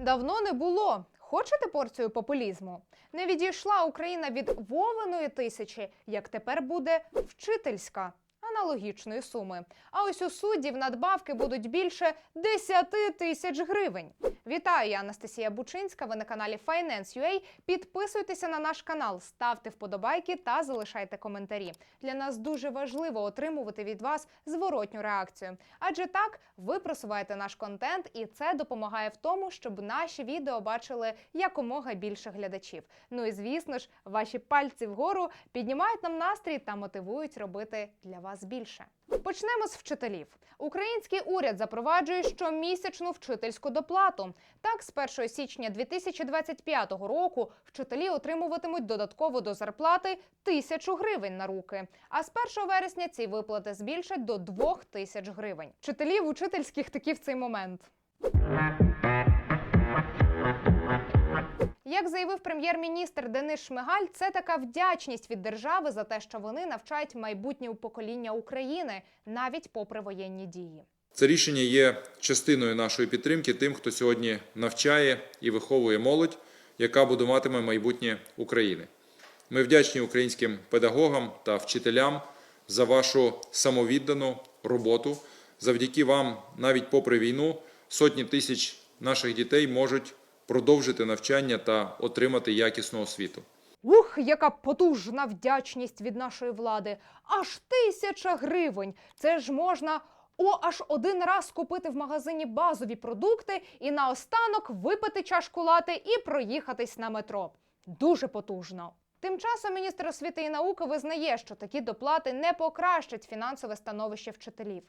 Давно не було. Хочете порцію популізму? Не відійшла Україна від Вовиної тисячі, як тепер буде вчительська аналогічної суми. А ось у суддів надбавки будуть більше 10 тисяч гривень. Вітаю, я Анастасія Бучинська. Ви на каналі Finance.ua. Підписуйтеся на наш канал, ставте вподобайки та залишайте коментарі. Для нас дуже важливо отримувати від вас зворотню реакцію. Адже так ви просуваєте наш контент, і це допомагає в тому, щоб наші відео бачили якомога більше глядачів. Ну і звісно ж, ваші пальці вгору піднімають нам настрій та мотивують робити для вас. Почнемо з вчителів. Український уряд запроваджує щомісячну вчительську доплату. Так, з 1 січня 2025 року вчителі отримуватимуть додатково до зарплати тисячу гривень на руки. А з 1 вересня ці виплати збільшать до 2 тисяч гривень. Вчителів учительських таки в цей момент. Як заявив прем'єр-міністр Денис Шмигаль, це така вдячність від держави за те, що вони навчають майбутнє покоління України навіть попри воєнні дії. Це рішення є частиною нашої підтримки тим, хто сьогодні навчає і виховує молодь, яка будуватиме майбутнє України. Ми вдячні українським педагогам та вчителям за вашу самовіддану роботу. Завдяки вам, навіть попри війну, сотні тисяч наших дітей можуть продовжити навчання та отримати якісну освіту. Ух, яка потужна вдячність від нашої влади! Аж тисяча гривень! Це ж можна о аж один раз купити в магазині базові продукти і наостанок випити чашку лати і проїхатись на метро. Дуже потужно. Тим часом міністр освіти і науки визнає, що такі доплати не покращать фінансове становище вчителів.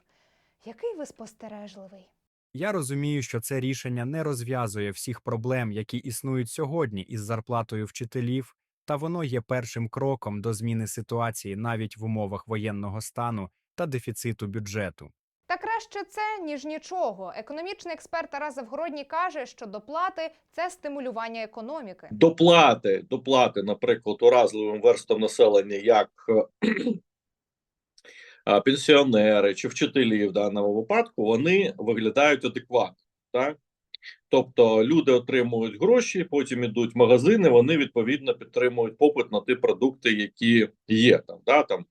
Який ви спостережливий? Я розумію, що це рішення не розв'язує всіх проблем, які існують сьогодні із зарплатою вчителів, та воно є першим кроком до зміни ситуації навіть в умовах воєнного стану та дефіциту бюджету. Та краще це ніж нічого. Економічний експерт Тарас Завгородній каже, що доплати це стимулювання економіки. доплати, доплати, наприклад, уразливим верстам населення, як пенсіонери чи вчителі в даному випадку, вони виглядають адекватно. Так? Тобто люди отримують гроші, потім ідуть в магазини, вони відповідно підтримують попит на ті продукти, які є там. Да? там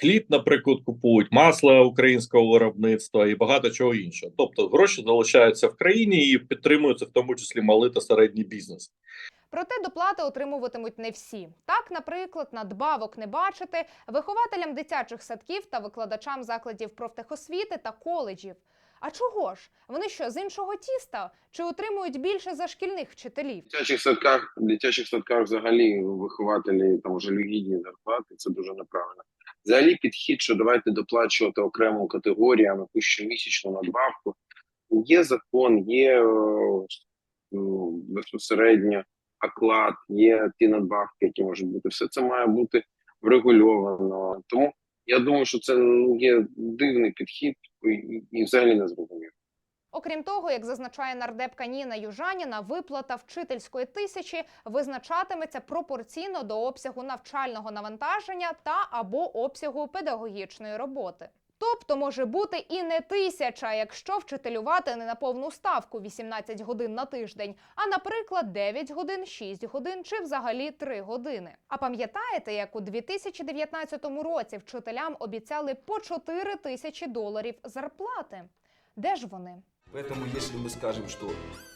хліб, наприклад, купують, масло українського виробництва і багато чого іншого. Тобто гроші залишаються в країні і підтримуються в тому числі малий та середній бізнес. Проте доплати отримуватимуть не всі. Так, наприклад, надбавок не бачити вихователям дитячих садків та викладачам закладів профтехосвіти та коледжів. А чого ж? Вони що з іншого тіста? Чи отримують більше за шкільних вчителів? В дитячих садках, в дитячих садках взагалі вихователі там жалюгідні зарплати, це дуже неправильно. Взагалі підхід, що давайте доплачувати окремим категоріям якусь щомісячну надбавку. Є закон, є е, безпосередньо оклад, є ті надбавки, які можуть бути. Все це має бути врегульовано. Тому я думаю, що це є дивний підхід і, і взагалі не зрозуміло. Окрім того, як зазначає нардепка Ніна Южаніна, виплата вчительської тисячі визначатиметься пропорційно до обсягу навчального навантаження та або обсягу педагогічної роботи. Тобто може бути і не тисяча, якщо вчителювати не на повну ставку 18 годин на тиждень, а наприклад 9 годин, 6 годин чи взагалі 3 години. А пам'ятаєте, як у 2019 році вчителям обіцяли по 4 тисячі доларів зарплати? Де ж вони? Поэтому если мы скажем, что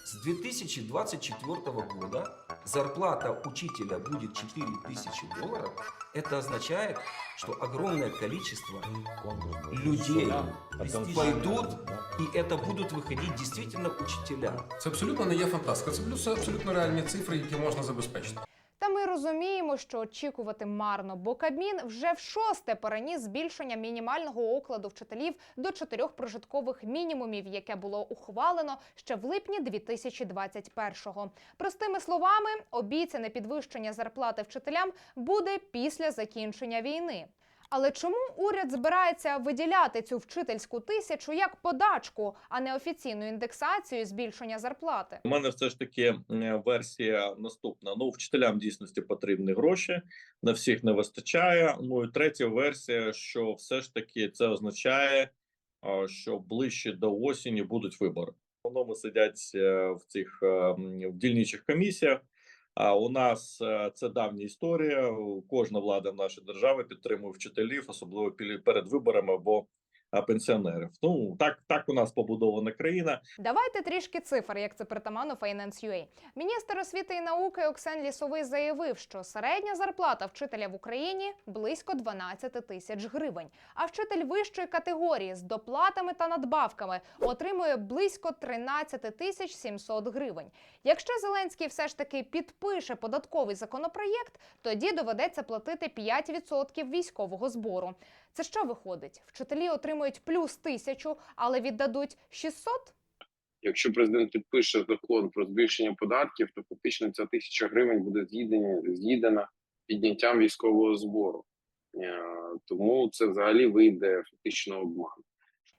с 2024 года зарплата учителя будет 4000 долларов, это означает, что огромное количество людей пойдут, и это будут выходить действительно учителя. Це абсолютно не є фантастика. Це плюс абсолютно реальні цифри, які можна забезпечити. Розуміємо, що очікувати марно, бо Кабмін вже в шосте переніс збільшення мінімального окладу вчителів до чотирьох прожиткових мінімумів, яке було ухвалено ще в липні 2021-го. Простими словами, обіцяне підвищення зарплати вчителям буде після закінчення війни. Але чому уряд збирається виділяти цю вчительську тисячу як подачку, а не офіційну індексацію збільшення зарплати? У мене все ж таки версія наступна. Ну, вчителям дійсності потрібні гроші, на всіх не вистачає. Ну і третя версія, що все ж таки це означає, що ближче до осені будуть вибори. основному сидять е, в цих е, в дільничих комісіях. А у нас е, це давня історія. Кожна влада в нашій державі підтримує вчителів, особливо перед виборами або пенсіонерів. Ну так, так у нас побудована країна. Давайте трішки цифр, як це притаманно Finance.ua. Міністр освіти і науки Оксен Лісовий заявив, що середня зарплата вчителя в Україні близько 12 тисяч гривень. А вчитель вищої категорії з доплатами та надбавками отримує близько 13 тисяч 700 гривень. Якщо Зеленський все ж таки підпише податковий законопроєкт, тоді доведеться платити 5% військового збору. Це що виходить? Вчителі отримують плюс тисячу, але віддадуть 600? Якщо президент підпише закон про збільшення податків, то фактично ця тисяча гривень буде з'їдена, з'їдена підняттям військового збору. Е, Тому це взагалі вийде фактично обман.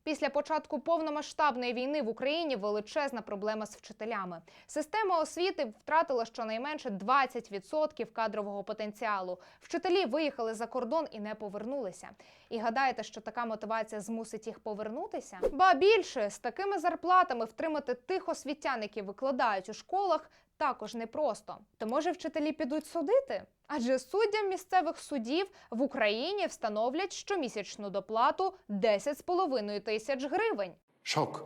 Після початку повномасштабної війни в Україні величезна проблема з вчителями. Система освіти втратила щонайменше 20% кадрового потенціалу. Вчителі виїхали за кордон і не повернулися. І гадаєте, що така мотивація змусить їх повернутися? Ба більше з такими зарплатами втримати тих освітян, які викладають у школах, також непросто. То може вчителі підуть судити? Адже суддям місцевих судів в Україні встановлять щомісячну доплату 10,5 тисяч гривень. Szok.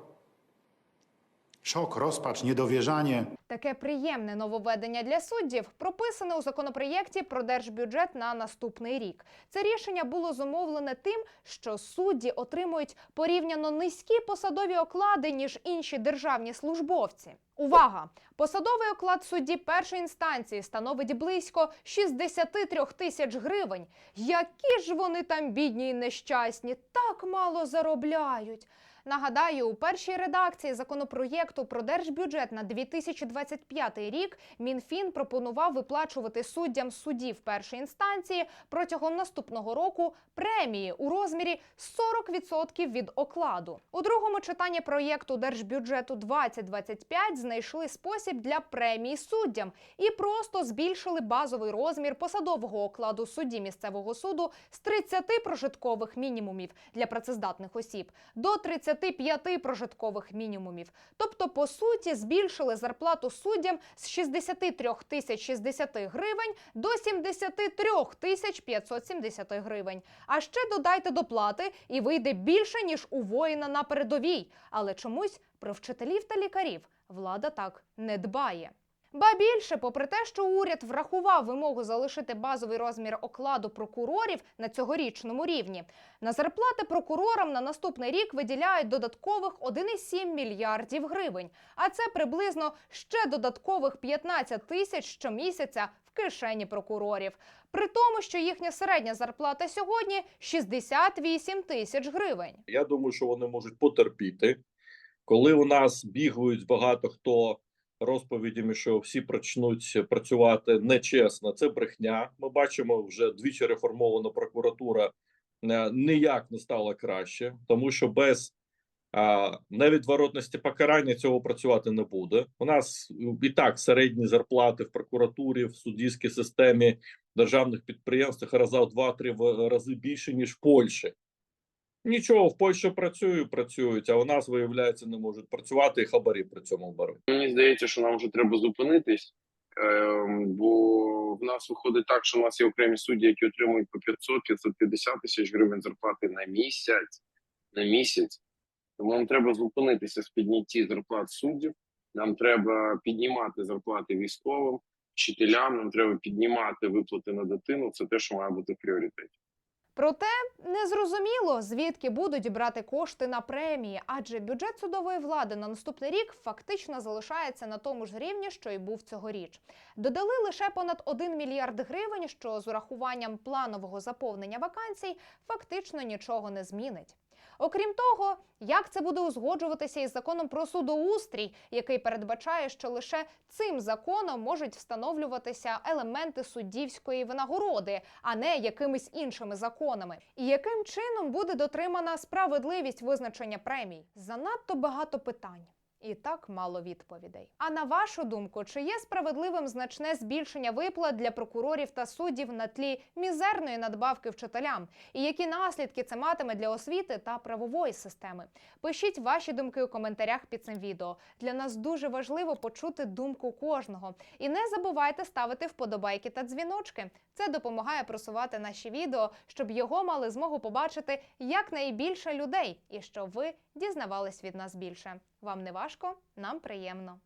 Szok, rozpacz, niedowierzanie. Таке приємне нововведення для суддів прописане у законопроєкті про держбюджет на наступний рік. Це рішення було зумовлене тим, що судді отримують порівняно низькі посадові оклади ніж інші державні службовці. Увага! Посадовий оклад судді першої інстанції становить близько 63 тисяч гривень. Які ж вони там бідні і нещасні, так мало заробляють. Нагадаю, у першій редакції законопроєкту про держбюджет на 2025 рік Мінфін пропонував виплачувати суддям судів першої інстанції протягом наступного року премії у розмірі 40% від окладу. У другому читанні проєкту держбюджету 2025 знайшли спосіб для премії суддям і просто збільшили базовий розмір посадового окладу судді місцевого суду з 30 прожиткових мінімумів для працездатних осіб до 35 прожиткових мінімумів. Тобто, по суті, збільшили зарплату суддям з 63 тисяч 60 гривень до 73 тисяч 570 гривень. А ще додайте доплати, і вийде більше ніж у воїна на передовій. Але чомусь про вчителів та лікарів влада так не дбає. Ба більше, попри те, що уряд врахував вимогу залишити базовий розмір окладу прокурорів на цьогорічному рівні, на зарплати прокурорам на наступний рік виділяють додаткових 1,7 мільярдів гривень. А це приблизно ще додаткових 15 тисяч щомісяця в кишені прокурорів. При тому, що їхня середня зарплата сьогодні 68 тисяч гривень. Я думаю, що вони можуть потерпіти, коли у нас бігають багато хто розповідями, що всі почнуть працювати нечесно. Це брехня. Ми бачимо вже двічі реформована прокуратура е, ніяк не стала краще, тому що без а, невідворотності покарання цього працювати не буде. У нас і так середні зарплати в прокуратурі, в суддівській системі державних підприємствах раза в два-три рази більше ніж в Польщі. Нічого, в Польщі працюють, працюють, а у нас, виявляється, не можуть працювати і хабарі при цьому беруть. Мені здається, що нам вже треба зупинитись, ем, бо в нас виходить так, що в нас є окремі судді, які отримують по 500-550 тисяч гривень зарплати на місяць. На місяць. Тому нам треба зупинитися з піднятті зарплат суддів. Нам треба піднімати зарплати військовим, вчителям. Нам треба піднімати виплати на дитину. Це те, що має бути в пріоритеті. Проте незрозуміло, звідки будуть брати кошти на премії, адже бюджет судової влади на наступний рік фактично залишається на тому ж рівні, що й був цьогоріч. Додали лише понад 1 мільярд гривень, що з урахуванням планового заповнення вакансій фактично нічого не змінить. Окрім того, як це буде узгоджуватися із законом про судоустрій, який передбачає, що лише цим законом можуть встановлюватися елементи суддівської винагороди, а не якимись іншими законами. І яким чином буде дотримана справедливість визначення премій? Занадто багато питань. І так мало відповідей. А на вашу думку, чи є справедливим значне збільшення виплат для прокурорів та суддів на тлі мізерної надбавки вчителям? І які наслідки це матиме для освіти та правової системи? Пишіть ваші думки у коментарях під цим відео. Для нас дуже важливо почути думку кожного. І не забувайте ставити вподобайки та дзвіночки. Це допомагає просувати наші відео, щоб його мали змогу побачити якнайбільше людей, і щоб ви дізнавались від нас більше. Вам не важко, нам приємно.